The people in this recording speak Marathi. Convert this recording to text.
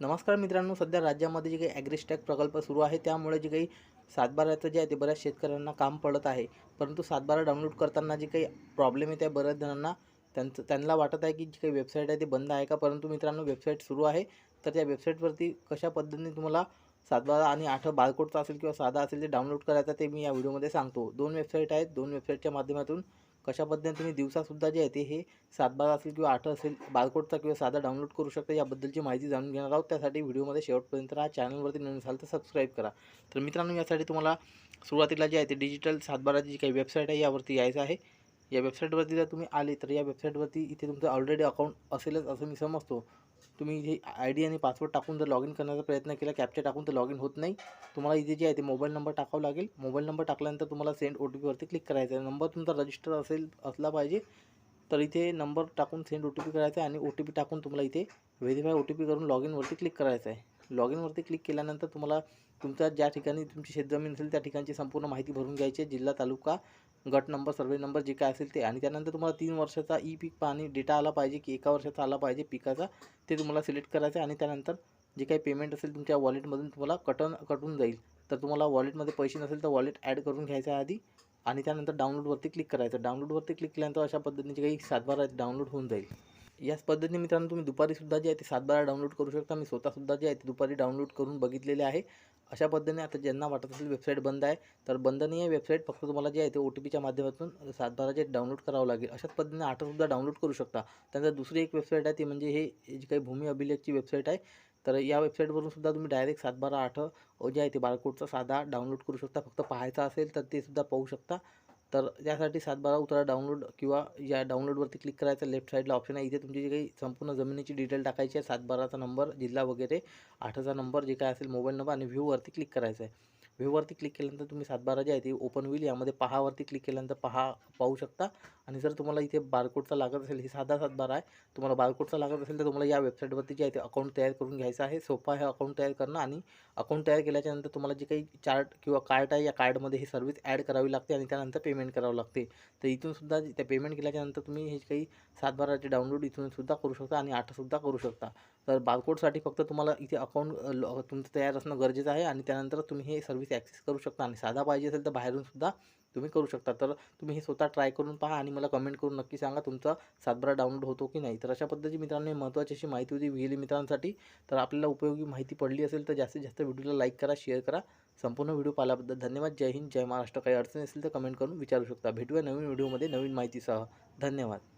नमस्कार मित्रांनो सध्या राज्यामध्ये जे काही ॲग्रिस्टॅक प्रकल्प सुरू आहे त्यामुळे जे काही सातबाराचं जे आहे ते बऱ्याच शेतकऱ्यांना काम पडत आहे. परंतु सातबारा डाउनलोड करताना जे काही प्रॉब्लेम आहे आहे बऱ्याच जणांना त्यांचं त्यांना वाटत आहे की जी काही वेबसाईट आहे ते बंद आहे का? परंतु मित्रांनो वेबसाईट सुरू आहे. तर त्या वेबसाईटवरती कशा पद्धतीने तुम्हाला सातबारा आणि आठ बारकोडचा असेल किंवा साधा असेल ते डाउनलोड करायचा ते मी या व्हिडिओमध्ये सांगतो. दोन वेबसाईट आहेत. दोन वेबसाईटच्या माध्यमातून कशा पद्धतीने तुम्ही दिवसासुद्धा जे आहे ते हे सातबारा असेल किंवा आठ असेल बारकोडचा किंवा साधा डाउनलोड करू शकता याबद्दलची माहिती जाणून घेणार आहोत. त्यासाठी व्हिडिओमध्ये शेवटपर्यंत राहा. चॅनलवरती नवीन असाल तर सबस्क्राईब करा. तर मित्रांनो यासाठी तुम्हाला सुरुवातीला जे आहे ते डिजिटल सातबाराची जी काही वेबसाईट आहे यावरती यायचं आहे. या वेबसाईटवरती जर तुम्ही आले तर या वेबसाईटवरती इथे तुमचं ऑलरेडी अकाउंट असेलच असं मी समजतो. तुम्ही हे आय डी आणि पासवर्ड टाकून जर लॉग इन करण्याचा प्रयत्न केला कॅप्चर टाकून तर लॉग इन होत नाही. तुम्हाला इथे जे आहे ते मोबाईल नंबर टाकावा लागेल. मोबाईल नंबर टाकल्यानंतर तुम्हाला सेंड ओ टी पीवरती क्लिक करायचा आहे. नंबर तुमचा रजिस्टर असेल असला पाहिजे तर इथे नंबर टाकून सेंड ओ टी पी करायचा आहे आणि ओ टी पी टाकून तुम्हाला इथे व्हेरीफाय ओ टी पी करून लॉग इनवरती क्लिक करायचं आहे. लॉग इनवरती क्लिक केल्यानंतर तुम्हाला तुमच्या ज्या ठिकाणी तुमची शेतजमीन असेल त्या ठिकाणची संपूर्ण माहिती भरून घ्यायची आहे. जिल्हा तालुका गट नंबर सर्वे नंबर जे काय असेल ते. आणि त्यानंतर तुम्हाला तीन वर्षाचा ई पीक पाणी डेटा आला पाहिजे की एका वर्षाचा आला पाहिजे पिकाचा ते तुम्हाला सिलेक्ट करायचं आहे. आणि त्यानंतर जे काही पेमेंट असेल तुमच्या वॉलेटमधून तुम्हाला कटन कटून जाईल. तर तुम्हाला वॉलेटमध्ये पैसे नसेल तर वॉलेट ॲड करून घ्यायचं आहे आधी. आणि त्यानंतर डाउनलोडवरती क्लिक करायचं. डाउनलोडवरती क्लिक केल्यानंतर अशा पद्धतीने काही सातबारा डाउनलोड होऊन जाईल. याच पद्धतीने मित्रांनो तुम्ही दुपारीसुद्धा जे आहे ते सातबारा डाउनलोड करू शकता. मी स्वतःसुद्धा जे आहे ते दुपारी डाउनलोड करून बघितलेले आहे. अशा पद्धतीने आता ज्यांना वाटत असेल वेबसाईट बंद आहे तर बंद नाही आहे वेबसाईट फक्त तुम्हाला जे आहे ते ओ टी पीच्या माध्यमातून सातबारा जे डाउनलोड करावं लागेल. अशाच पद्धतीने आठसुद्धा डाउनलोड करू शकता. त्यानंतर दुसरी एक वेबसाईट आहे ती म्हणजे हे जी काही भूमी अभिलेखची वेबसाईट आहे तर या वेबसाईटवरून सुद्धा तुम्ही डायरेक्ट सातबारा आठ जे आहे ते बारकोडचा साधा डाउनलोड करू शकता. फक्त पाहायचा असेल तर ते सुद्धा पाहू शकता. तर त्यासाठी सातबारा उतारा डाउनलोड किंवा या डाउनलोडवरती क्लिक करायचं. लेफ्ट साईडला ऑप्शन आहे. इथे तुमची जी काही संपूर्ण जमिनीची डिटेल टाकायची आहे सातबाराचा नंबर जिल्हा वगैरे आठचा नंबर जे काय असेल मोबाईल नंबर आणि व्ह्यूवरती क्लिक करायचं आहे. व्ह्यूवरती क्लिक केल्यानंतर तुम्ही सातबारा जे आहे ते ओपन होईल. यामध्ये पहावरती क्लिक केल्यानंतर पहा पाहू शकता. आणि जर तुम्हाला इथे बारकोडचा लागत असेल हे साधा सातबारा आहे. तुम्हाला बारकोडचा लागत असेल तर तुम्हाला या वेबसाईटवरती जे आहे ते अकाउंट तयार करून घ्यायचं आहे. सोपा हे अकाउंट तयार करणं आणि अकाउंट तयार केल्याच्यानंतर तुम्हाला जे काही चार्ट किंवा कार्ड आहे या कार्डमध्ये ही सर्व्हिस ॲड करावी लागते आणि त्यानंतर पेमेंट करावं लागते. तर इथूनसुद्धा त्या पेमेंट केल्याच्यानंतर तुम्ही हे काही सातबाराचे डाउनलोड इथूनसुद्धा करू शकता आणि आठसुद्धा करू शकता. तर बारकोडसाठी फक्त तुम्हाला इथे अकाउंट तुमचं तयार असणं गरजेचं आहे आणि त्यानंतर तुम्ही हे सर्व्हिस ॲक्सेस करू शकता आणि साधा पाहिजे असेल तर बाहेरूनसुद्धा तुम्ही करू शकता. तर तुम्ही हे स्वतः ट्राय करून पहा आणि मला कमेंट करून नक्की सांगा तुमचा सातबारा डाउनलोड होतो की नाही. तर अशा पद्धतीची मित्रांनो महत्त्वाची अशी माहिती होती विहिली मित्रांसाठी. तर आपल्याला उपयोगी माहिती पडली असेल तर जास्तीत जास्त व्हिडिओला लाईक करा शेअर करा. संपूर्ण व्हिडिओ पाहिल्याबद्दल धन्यवाद. जय हिंद जय महाराष्ट्र. काही अडचणी असेल तर कमेंट करून विचारू शकता. भेटूया नवीन व्हिडिओमध्ये नवीन माहितीसह. धन्यवाद.